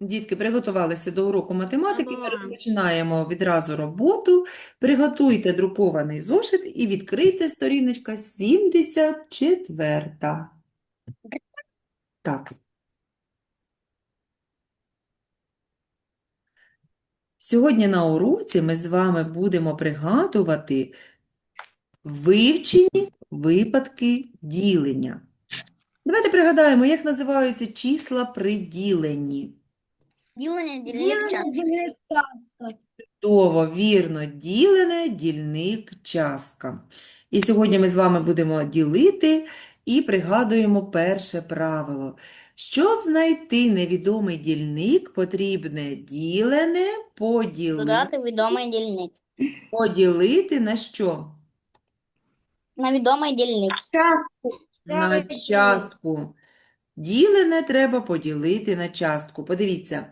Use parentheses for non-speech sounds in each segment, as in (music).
Дітки приготувалися до уроку математики. Ми розпочинаємо відразу роботу. Приготуйте друкований зошит і відкрийте сторіночка 74. Так. Сьогодні на уроці ми з вами будемо пригадувати вивчені випадки ділення. Давайте пригадаємо, як називаються числа при діленні. Ділення дільник частки. Чудово, вірно, ділене, дільник, частка. І сьогодні ми з вами будемо ділити і пригадуємо перше правило. Щоб знайти невідомий дільник, потрібне ділене поділити, Додати відомий дільник. поділити на що? На відомий дільник. На частку. Ділене треба поділити на частку. Подивіться,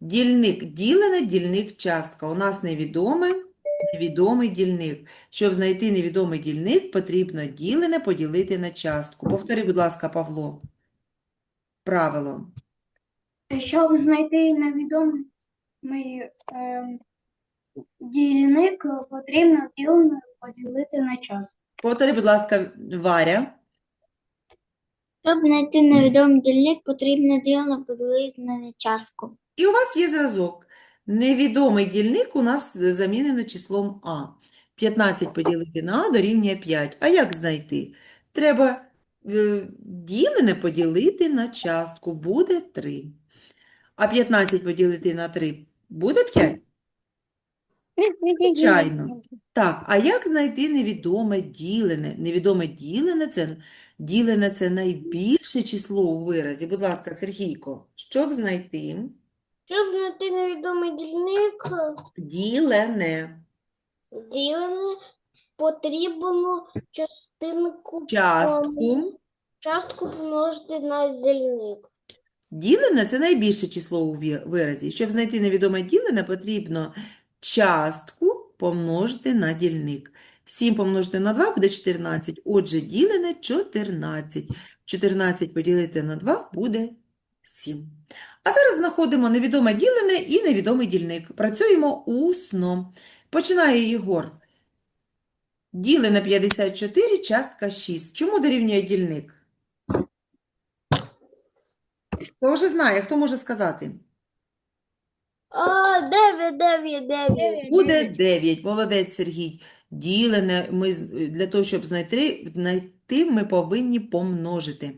дільник ділене, дільник частка. У нас невідоме, невідомий дільник. Щоб знайти невідомий дільник, потрібно ділене поділити на частку. Повтори, будь ласка, Павло. Правило. Щоб знайти невідомий ем, дільник, потрібно ділене поділити на час. Повтори, будь ласка, Варя. Щоб знайти невідомий дільник, потрібно ділене поділити на частку. І у вас є зразок. Невідомий дільник у нас замінено числом А. 15 поділити на А дорівнює 5. А як знайти? Треба е, ділене поділити на частку. Буде 3. А 15 поділити на 3 буде 5? Звичайно. (laughs) Так, а як знайти невідоме ділене? Невідоме ділене це, ділене це найбільше число у виразі. Будь ласка, Сергійко, щоб знайти Щоб знайти невідомий дільник, ділене. ділене потрібно частинку Частку. частку помножити на дільник. Ділене – це найбільше число у виразі. Щоб знайти невідоме ділене, потрібно частку помножити на дільник. 7 помножити на 2 буде 14. Отже, ділене – 14. 14 поділити на 2 буде 7. А зараз знаходимо невідоме ділене і невідомий дільник. Працюємо усно. Починає Єгор. Ділене 54, частка 6. Чому дорівнює дільник? Хто вже знає, хто може сказати? А, 9, 9, 9. Буде 9. Молодець, Сергій. Ділене ми з- для того, щоб знайти, знайти, ми повинні помножити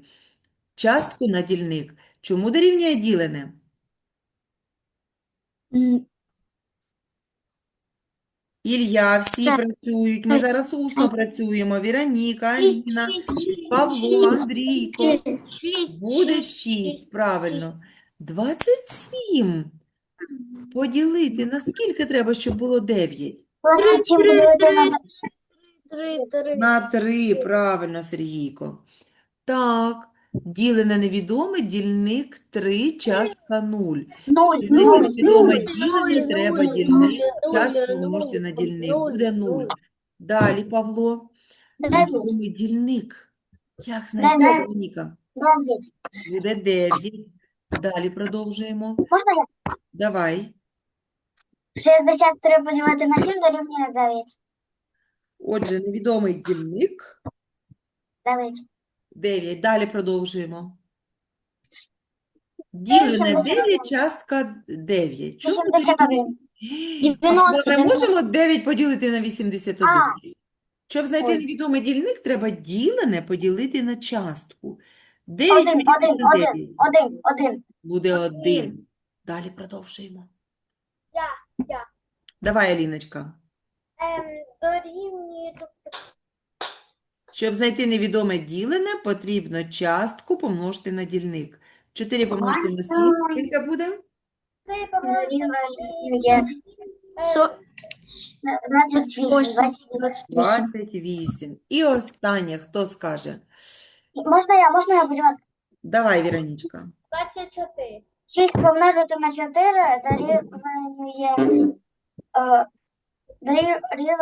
частку на дільник. Чому дорівнює ділене? Ілля, всі Так. працюють. Ми зараз усно працюємо. Віроніка, Аліна, Павло, Андрійко. Буде 6, правильно. 27. Поділити на скільки треба, щоб було 9? На 3, правильно, Сергійко. Так, ділене невідоме, дільник 3, частка 0. Нуль, Щоб знайти невідоме ділене, треба ділити частку помножити на дільник. Буде 0. Далі, Павло. Невідомий дільник. Як знайти. Вероніка? Буде 9. Далі продовжуємо. Можна я? Давай. 63 поділити на 7 дорівнює 9. Отже, невідомий дільник 9. 9. Далі продовжуємо. Ділене 81. 9, частка 9. Чому 81. дорівнює? 90. Можемо 9 поділити на 81? А. Щоб знайти Ой. невідомий дільник, треба ділене поділити на частку. 9 Один, один, на один, 9 один, один. буде 1. Далі продовжуємо. Я, я. Давай, Аліночка. Ем, дорівнює Щоб знайти невідоме ділене, потрібно частку помножити на дільник. 4 помножити на 7, скільки буде? дорівнює со- 28. 28. 28. І останнє, хто скаже? Можна я, можна я, будь ласка? Давай, Віронічка. 24. 6 помножити на 4 дорівнює, е, дорівнює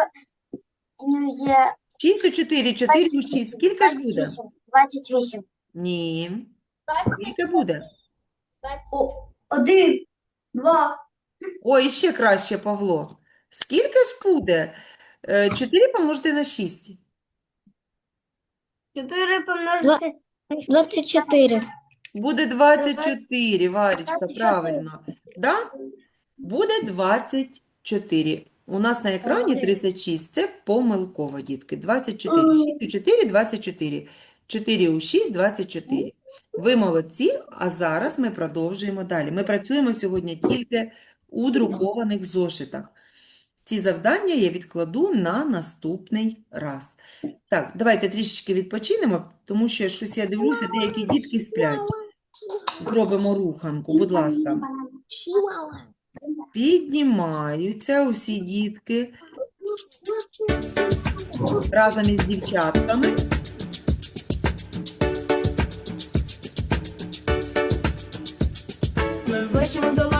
6 у 4, 4 у 6. Скільки ж буде? 28. 28. Ні. Скільки буде? Один, два, Ой, ще краще, Павло. Скільки ж буде? 4 помножити на 6. Чотири помножити. Двадцять чотири. Буде 24, Варечка, правильно. Да? Буде 24. У нас на екрані 36. Це помилково, дітки. 24. 6 у 4 – 24. 4 у 6 – 24. Ви молодці, а зараз ми продовжуємо далі. Ми працюємо сьогодні тільки у друкованих зошитах. Ці завдання я відкладу на наступний раз. Так, давайте трішечки відпочинемо, тому що щось я дивлюся, деякі дітки сплять. Зробимо руханку, будь ласка. Піднімаються усі дітки разом із дівчатками. Ми плещемо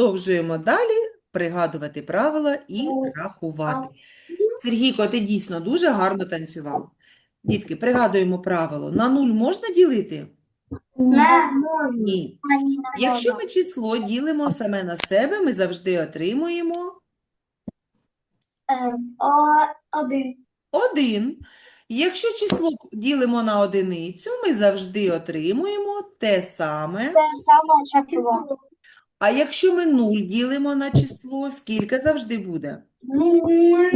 продовжуємо далі пригадувати правила і рахувати. Сергійко, ти дійсно дуже гарно танцював. Дітки, пригадуємо правило. На нуль можна ділити? Не можна. Ні. Якщо ми число ділимо саме на себе, ми завжди отримуємо Один. один. Якщо число ділимо на одиницю, ми завжди отримуємо те саме. Те саме число. А якщо ми нуль ділимо на число, скільки завжди буде? Нуль.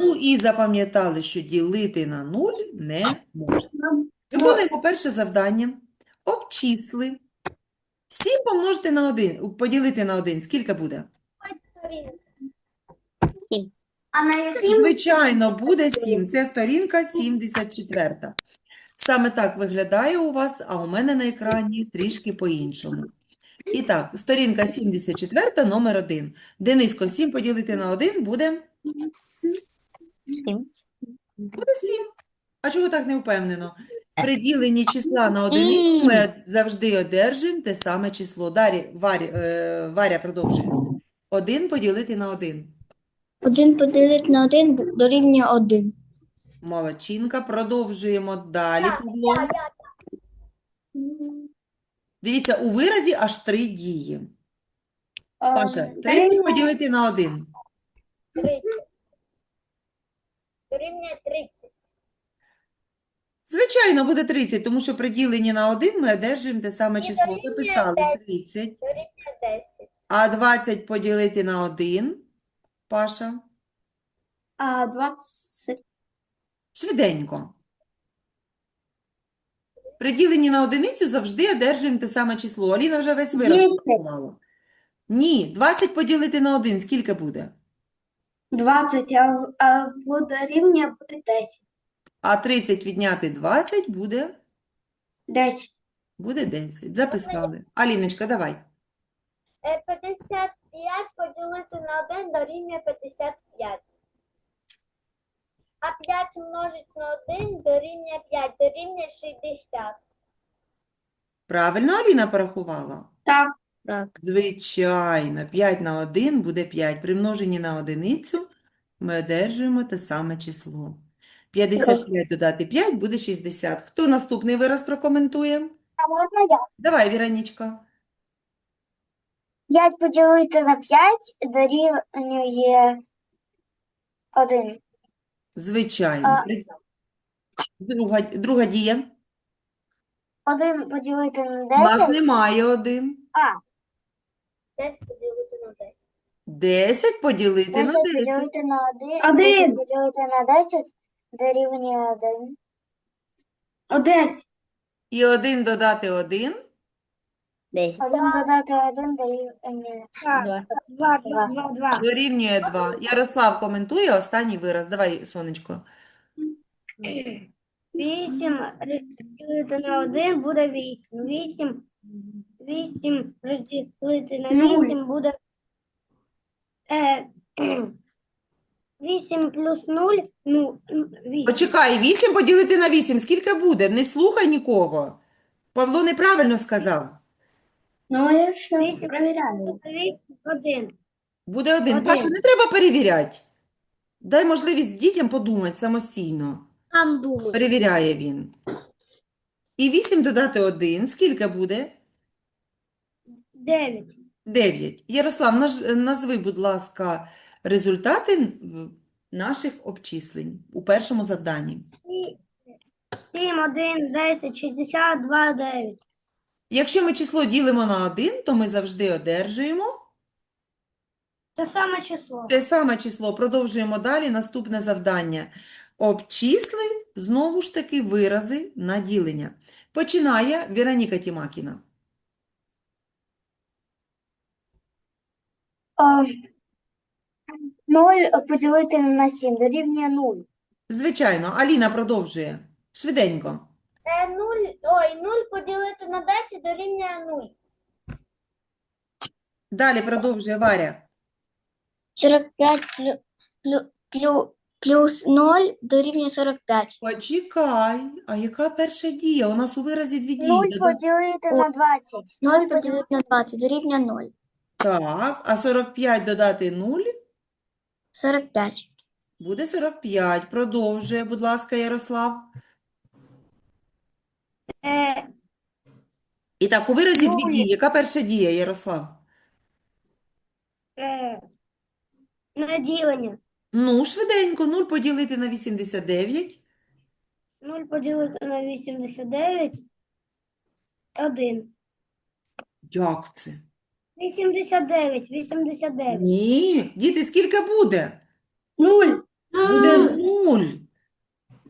Ну і запам'ятали, що ділити на нуль не можна. Виконуємо перше завдання. Обчисли. 7 помножити на 1, поділити на 1, скільки буде? Звичайно, буде 7. Це сторінка 74. Саме так виглядає у вас, а у мене на екрані трішки по-іншому. І так, сторінка 74, номер 1. Дениско, 7 поділити на 1 буде? Сім. Буде 7. А чого так не впевнено? При діленні числа на одиницю ми завжди одержуємо те саме число. Далі, Варя, е, Варя продовжує. 1 поділити на 1. Один поділити на один дорівнює один. Молодчинка. Продовжуємо далі, Павло. Дивіться, у виразі аж три дії. Паша, 30 поділити на 1. Дорівнює 30. Звичайно, буде 30, тому що при діленні на 1 ми одержуємо те саме число. Записали 30. Дорівнює 10. А 20 поділити на 1, Паша, А двадцять. швиденько. При діленні на одиницю завжди одержуємо те саме число. Аліна вже весь вираз Десять. порахувала. Ні, 20 поділити на 1, скільки буде? Двадцять, а, а буде рівня буде десять. А 30 відняти 20 буде, Десять. буде 10. Записали. Аліночка, давай. 55 поділити на 1 дорівнює 55. А 5 множить на 1 дорівнює 5, дорівнює 60. Правильно Аліна порахувала? Так. Так. Звичайно, 5 на 1 буде 5. При множенні на одиницю ми одержуємо те саме число. 55 додати 5 буде 60. Хто наступний вираз прокоментує? А можна я? Давай, Віронічка. П'ять поділити на п'ять дорівнює один. Звичайно. А- При- Друга, друга дія. Один поділити на У нас немає один. А, 10 поділити на 10. 10 поділити на 10 10. поділити на 1, Один. 10 поділити на 10 дорівнює 1. Одесь. І 1 додати 1 1 додати 1 дорівнює Два, два, два, два, два. дорівнює 2. Ярослав коментує останній вираз. Давай, сонечко. 8 розділити на 1 буде 8. 8, 8 розділити на 8 буде е, 8 плюс 0, ну, 8. Почекай, 8 поділити на 8. Скільки буде? Не слухай нікого. Павло неправильно сказав. Ну, я? 8 перевіряю. 8, 1. Буде 1. Один. Паша, не треба перевіряти. Дай можливість дітям подумати самостійно. Там думаю. Перевіряє він. І 8 додати 1. Скільки буде? 9. 9. Ярослав, наж- назви, будь ласка, результати м, наших обчислень у першому завданні. 7, 1, 10, 62, 9. Якщо ми число ділимо на 1, то ми завжди одержуємо Те саме число. те саме число. Продовжуємо далі. Наступне завдання. Обчисли, знову ж таки, вирази на ділення. Починає Вероніка Тімакіна. 0 поділити на 7 дорівнює 0. Звичайно, Аліна продовжує. Швиденько. 0, ой, 0 поділити на 10 дорівнює 0. Далі продовжує Варя. 45 плю, плю, плю, плюс 0 дорівнює 45. Почекай, а яка перша дія? У нас у виразі дві дії. 0 Дода- поділити на 20. 0 поділити на 20 дорівнює 0. Так, а 45 додати 0 45. буде 45. Продовжує, будь ласка, Ярослав. Е, І так, у виразі дві дії. Яка перша дія, Ярослав? е, на ділення. Ну, швиденько, 0 поділити на 89. 0 поділити на 89. 1. Як це? 89, 89. Ні, діти, скільки буде? 0. Буде 0.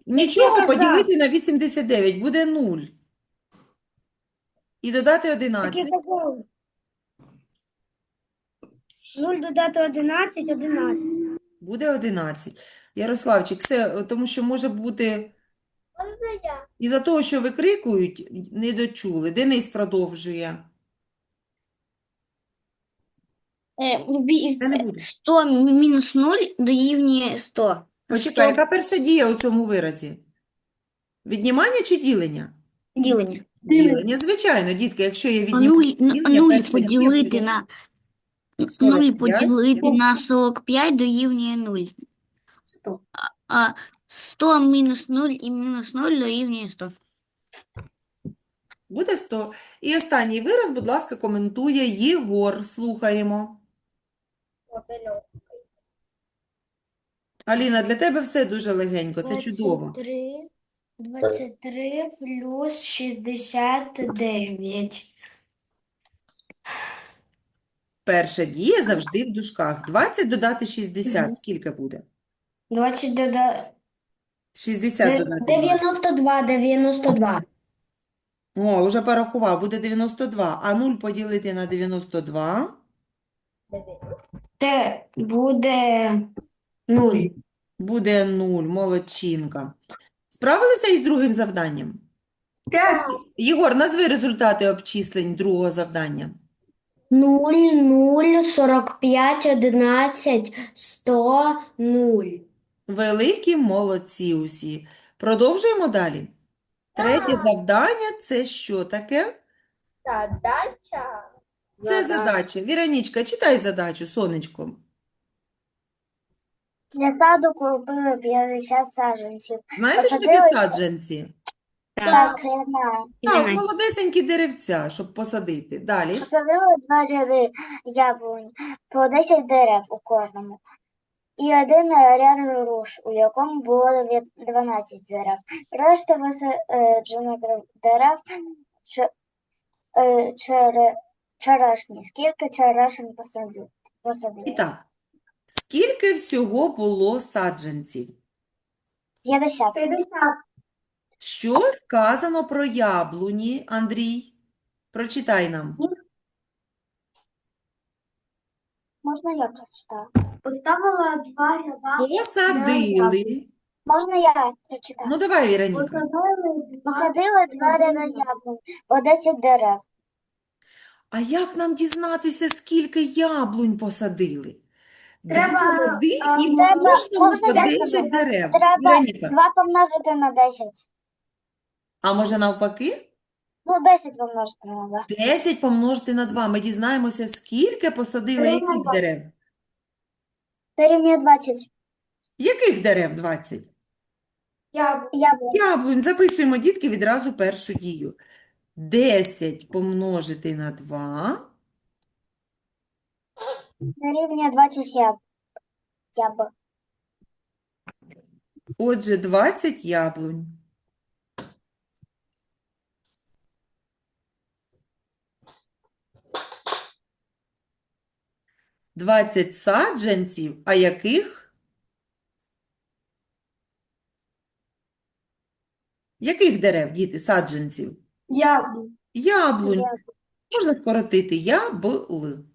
Нічого казав. поділити на 89, буде 0. І додати 11. 0 додати 11, 11. Буде 11. Ярославчик, все, е, тому що може бути Можна я? із-за того, що викрикують, не дочули. Денис продовжує. Це не буде. 100 мінус 0 дорівнює 100. Почекай, яка перша дія у цьому виразі? Віднімання чи ділення? Ділення. Ділення, звичайно, дітки, якщо є А віднімання, 0, ділення, 0 перша поділити на 0 45. поділити на 45 дорівнює 0. 100. А 100 мінус 0 і мінус 0 дорівнює 100. Буде 100. І останній вираз, будь ласка, коментує Єгор. Слухаємо. Аліна, для тебе все дуже легенько, це чудово. 23, 23 плюс 69. Перша дія завжди в дужках. 20 додати 60, скільки буде? 20 дода... 60 додати 20. 92, 92. О, вже порахував, буде 92. А 0 поділити на 92 Це буде 0. буде 0. Молодчинка. Справилися із другим завданням? Так. Єгор, назви результати обчислень другого завдання. 0, 0, 45, 11, 100, 0. Великі молодці усі. Продовжуємо далі. Третє завдання – це що таке? Задача. Це задача. Віронічка, читай задачу, сонечко. Для саду купили 50 саджанців. Знаєте, що таке Посадили- саджанці? Так, я знаю. Так, молодесенькі деревця, щоб посадити. Далі. Посадили два ряди яблунь, по 10 дерев у кожному. І один ряд груш, у якому було дев'ят- 12 дерев. Решта висаджених дерев че- е, чере- черешні. Скільки черешень посадити? посадили. І так, скільки всього було саджанців? 50. Що сказано про яблуні, Андрій? Прочитай нам. Можна я прочитаю? Поставила два ряда. Посадили. Можна я прочитаю? Ну, давай, Віроніка. Посадили два ряда яблунь по 10 дерев. А як нам дізнатися, скільки яблунь посадили? Треба, Дві води і а, множимо треба- можна я 10 скажу? дерев. Треба Віроніка, 2 помножити на 10. а може навпаки? Ну, 10 помножити на 2. 10 помножити на 2. Ми дізнаємося, скільки посадили яких дерев? Дорівнює 20. Яких дерев 20? Яблунь. Яблунь. Записуємо, дітки, відразу першу дію. 10 помножити на 2. Дорівнює 20 яб... яблук. Отже, 20 яблунь. Двадцять саджанців, а яких? Яких дерев, діти, саджанців? Яблунь. Яблунь. Можна скоротити ябл.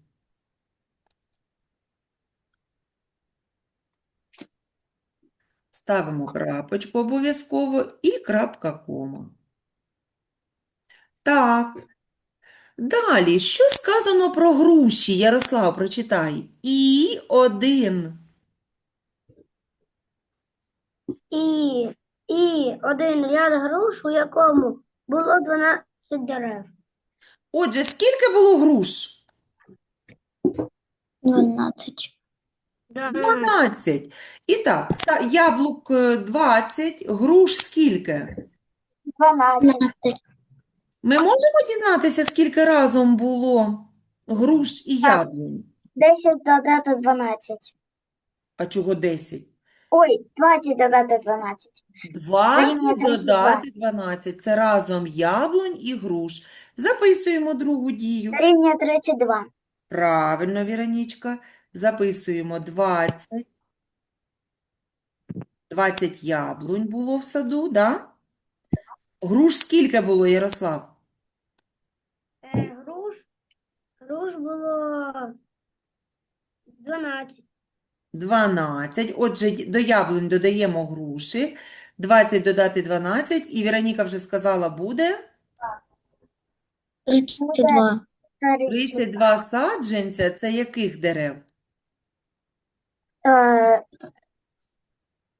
Ставимо крапочку обов'язково і крапка кома. Так. Далі, що сказано про груші? Ярослав, прочитай. І один. І, і один ряд груш, у якому було 12 дерев. Отже, скільки було груш? 12. 12. І так, са- яблук е, 20, груш скільки? 12. Ми можемо дізнатися, скільки разом було груш і Так. яблунь? 10 додати 12. А чого 10? Ой, 20 додати 12. 20 Дорівнює додати 12. Це разом яблунь і груш. Записуємо другу дію. Дорівнює 32. Правильно, Віронічка. Записуємо 20. 20 яблунь було в саду, да? Груш скільки було, Ярослав? Е, груш, груш було 12. 12. Отже, до яблунь додаємо груші. 20 додати 12. І Віроніка вже сказала, буде 32. 32 саджанця. Це яких дерев? Е,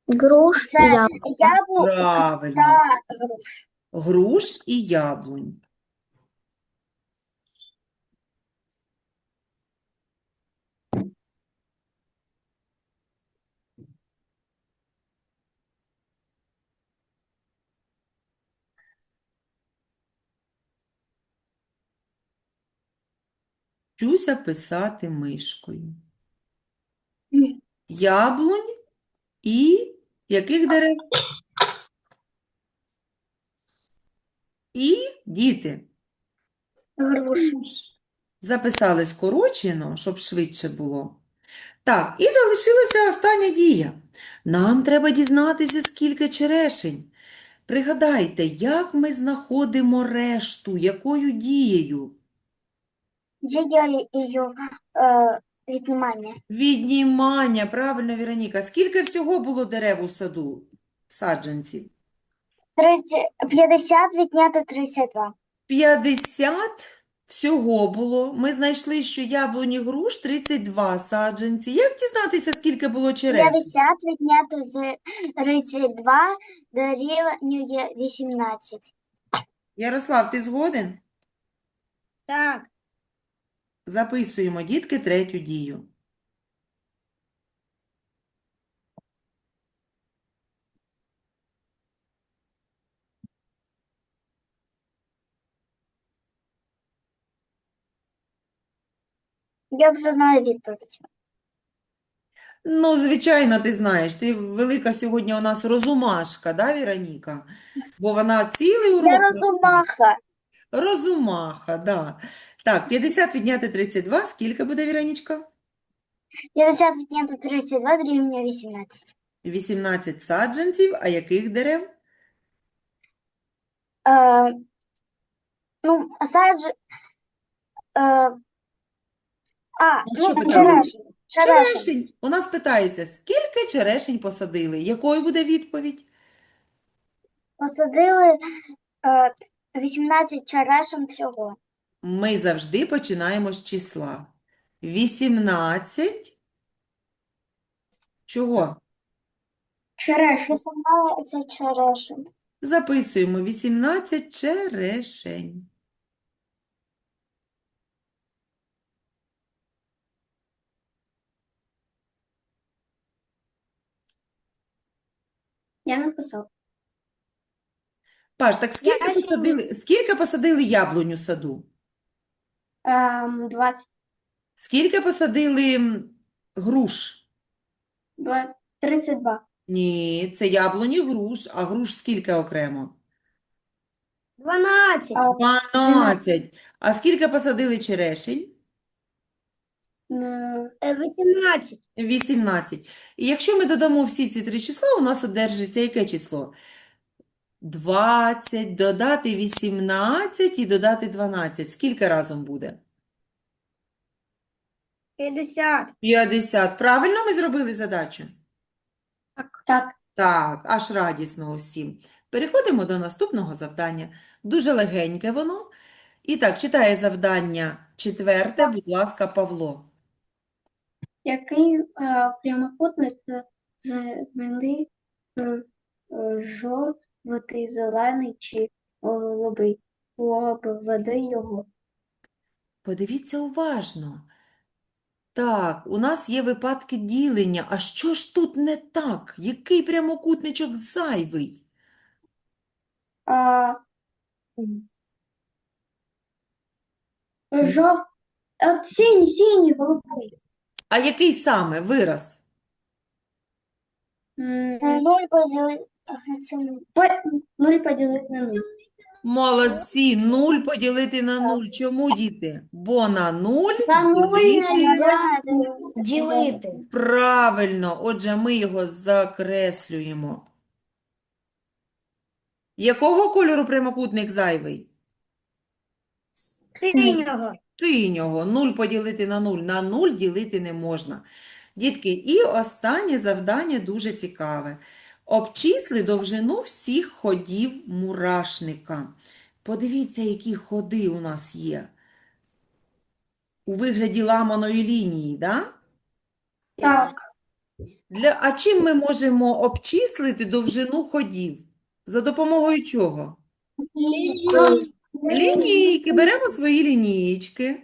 Груш Це і яблук. яблук Правильно. та груш. Груш і яблунь. Вчуся писати мишкою. Мгм. Яблунь і яких дерев? І діти. Груш. Записали скорочено, щоб швидше було. Так, і залишилася остання дія. Нам треба дізнатися, скільки черешень. Пригадайте, як ми знаходимо решту, якою дією? Дією е, віднімання. Віднімання, правильно, Віроніка. Скільки всього було дерев у саду, саджанців? 30, 50 відняти 32. 50 всього було. Ми знайшли, що яблуні груш 32 саджанці. Як дізнатися, скільки було черешень? 50 відняти з 32 дорівнює 18. Ярослав, ти згоден? Так, Записуємо, дітки, третю дію. Я вже знаю відповідь. Ну, звичайно, ти знаєш, ти велика сьогодні у нас розумашка, да, Віроніка? Бо вона цілий урок Я розумаха. Розумаха, да. Так, 50 відняти 32, скільки буде, Віронічка? 50 відняти 32 дорівнює 18. 18 саджанців, а яких дерев? Е, ну, садж... Е, а, Ну, що ну, питали? черешень. Черешень. Черешень. У нас питається, скільки черешень посадили? Якою буде відповідь? Посадили е, 18 черешень всього. Ми завжди починаємо з числа. 18. Чого? Черешня. 18 черешень. Записуємо 18 черешень. Я написав. Паш, так скільки Я ще посадили, скільки посадили яблунь у саду? Ем, 20, Скільки посадили груш? 2, 32. Ні, це яблуні груш, а груш скільки окремо? 12. А, 12. А скільки посадили черешень? Е, 18. 18. І якщо ми додамо всі ці три числа, у нас одержиться яке число? 20, додати 18 і додати 12. Скільки разом буде? 50. 50. Правильно ми зробили задачу? Так. Так. Так, аж радісно усім. Переходимо до наступного завдання. Дуже легеньке воно. І так, читає завдання четверте, будь ласка, Павло. Який е, прямокутник е, змінив е, Ну, води зелений чи голубий, обведи його. Подивіться уважно. Так, у нас є випадки ділення. А що ж тут не так? Який прямокутничок зайвий? А, жов... Синій, синій, голубий. А який саме вираз? М, 0 поділити на 0. Молодці, 0 поділити на 0. Чому, діти? Бо на 0 За 0 нельзя ділити. Правильно, отже, ми його закреслюємо. Якого кольору прямокутник зайвий? Синього. Синього. 0 поділити на 0. На 0 ділити не можна. Дітки, і останнє завдання дуже цікаве. Обчисли довжину всіх ходів мурашника. Подивіться, які ходи у нас є. У вигляді ламаної лінії, да? Так. Для... А чим ми можемо обчислити довжину ходів? За допомогою чого? Лінійки. Беремо свої лінійки.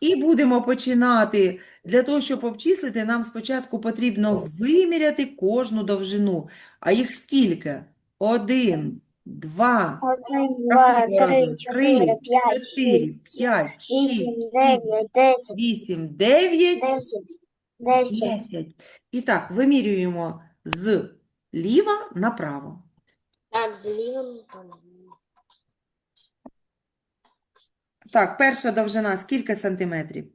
І будемо починати. Для того, щоб обчислити, нам спочатку потрібно виміряти кожну довжину. А їх скільки? Один, два, Один, два, три, чотири, п'ять, чотири, шість, п'ять, вісім, дев'ять, десять, вісім, дев'ять, десять, десять. десять. І так, вимірюємо з ліва направо. Так, зліва направо. Так, перша довжина скільки сантиметрів?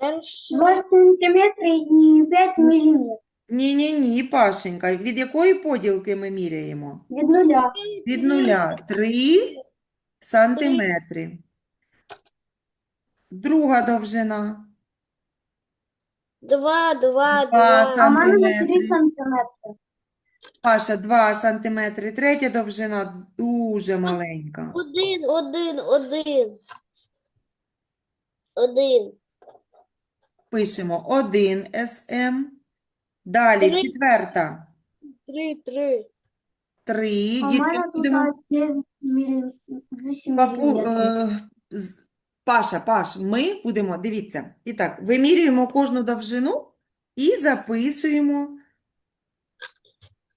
Перше. 2 сантиметри і 5 міліметрів. Ні-ні-ні, Пашенька, від якої поділки ми міряємо? Від нуля. Від нуля. Три сантиметри. Друга довжина. Два, два, Два два. А в мене на 3 сантиметри. Паша, 2 сантиметри. Третя довжина дуже маленька. Один, один, один. Один. Пишемо 1 см. Далі Три. четверта. Три, три. 3. А в Дітки, мене тут будемо 9 мілі... 8 Папу, міліметрів. е, з- Паша, Паш, ми будемо, дивіться, і так, вимірюємо кожну довжину і записуємо.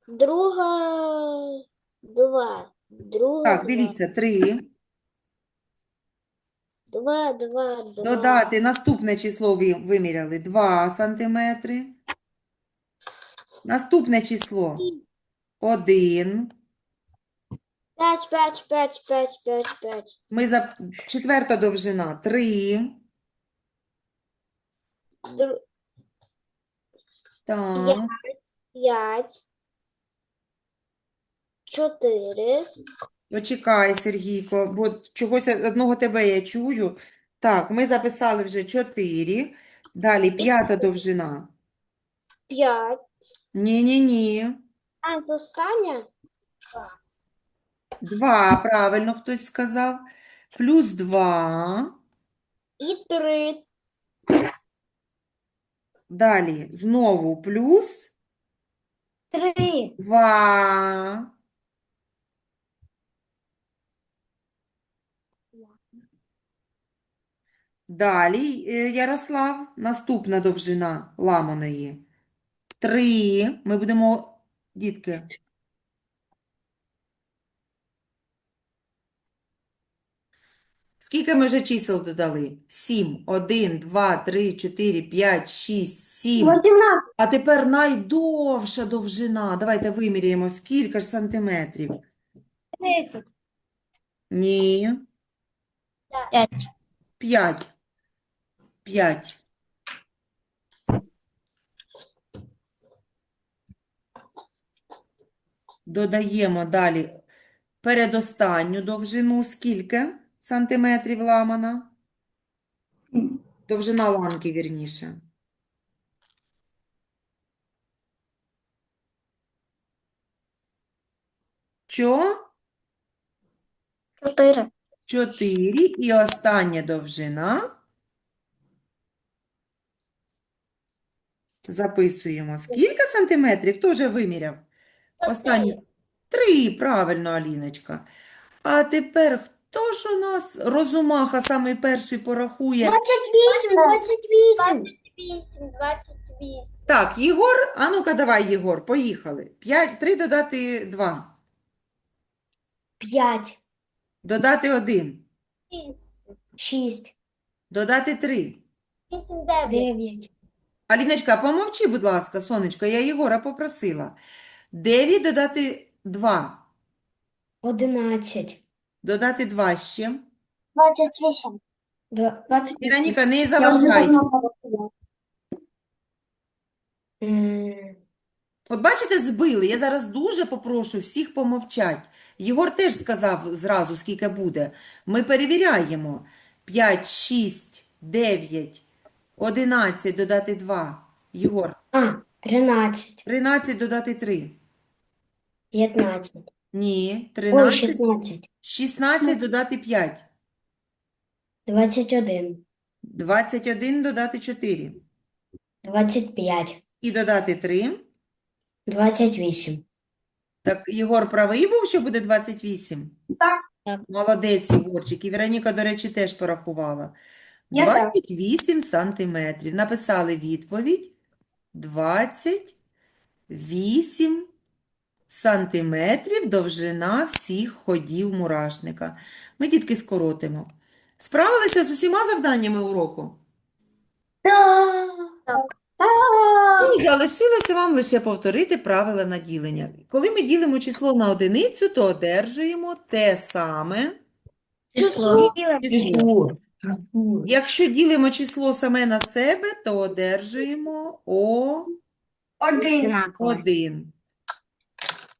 Друга, два. Друга, Так, дивіться, 3. Два, два, два. Додати наступне число ви виміряли 2 сантиметри. Наступне число 1. П'ять, п'ять, п'ять, п'ять, п'ять, п'ять. Ми за четверта довжина 3. дру- Так, п'ять, чотири, почекай, Сергійко, бо чогось одного тебе я чую. Так, ми записали вже 4. Далі п'ята довжина. п'ять. Ні-ні-ні. А, це остання? Два, правильно хтось сказав. Плюс два. І три. Далі знову плюс Три. два. Далі, е, Ярослав, наступна довжина ламаної. Три. Ми будемо, дітки. Скільки ми вже чисел додали? Сім. Один, два, три, чотири, п'ять, шість, сім. А тепер найдовша довжина. Давайте виміряємо, скільки ж сантиметрів. Десять. Ні. П'ять. П'ять. П'ять. Додаємо далі передостанню довжину. Скільки сантиметрів ламана? Довжина ланки, вірніше. Що? Чотири. 4 і остання довжина. Записуємо. Скільки сантиметрів? Хто вже виміряв? Останні. Три, правильно, Аліночка. А тепер хто ж у нас розумаха самий перший порахує? 28, 28. Вісім, двадцять вісім. Так, Єгор, а ну-ка давай, Єгор, поїхали. 5, 3 додати 2. 5, Додати 1. Шість, 6, Додати 3. вісім, дев'ять. 9, Аліночка, помовчи, будь ласка, сонечко, я Єгора попросила. 9 додати 2. 11, Додати 2 ще. Двадцять вісім. 20, Віроніка, не заважай. От бачите, збили. Я зараз дуже попрошу всіх помовчать. Єгор теж сказав зразу, скільки буде. Ми перевіряємо. 5, 6, 9, 11 додати 2. Єгор, а, 13, 13 додати 3. 15, Ні, ой, 13. 16, 16 додати 5. 21, 21 додати 4. 25, І додати 3. 28. Так, Єгор правий був, що буде 28? Так. Молодець, Єгорчик. І Вероніка, до речі, теж порахувала. Я так. 28 сантиметрів. Написали відповідь. 28 сантиметрів довжина всіх ходів мурашника. Ми, дітки, скоротимо. Справилися з усіма завданнями уроку? Ну, залишилося вам лише повторити правила наділення. Коли ми ділимо число на одиницю, то одержуємо те саме Число. Якщо ділимо число саме на себе, то одержуємо О1.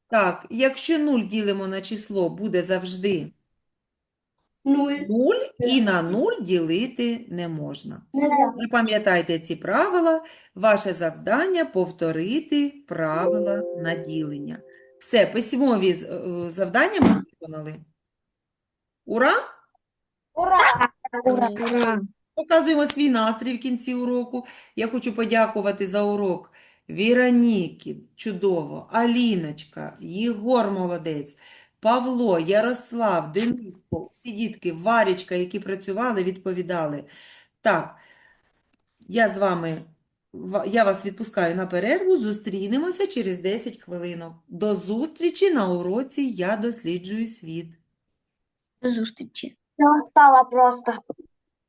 Так, якщо 0 ділимо на число, буде завжди Нуль. 0, і на 0 ділити не можна. Запам'ятайте ці правила. Ваше завдання – повторити правила наділення. Все, письмові з- е, завдання ми виконали. Ура! Ура! Показуємо свій настрій в кінці уроку. Я хочу подякувати за урок Віроніки, чудово, Аліночка, Єгор молодець, Павло, Ярослав, Дениско, всі дітки, Варічка, які працювали, відповідали. Так, я з вами, я вас відпускаю на перерву, зустрінемося через 10 хвилинок. До зустрічі на уроці «Я досліджую світ». До зустрічі. Я устала просто.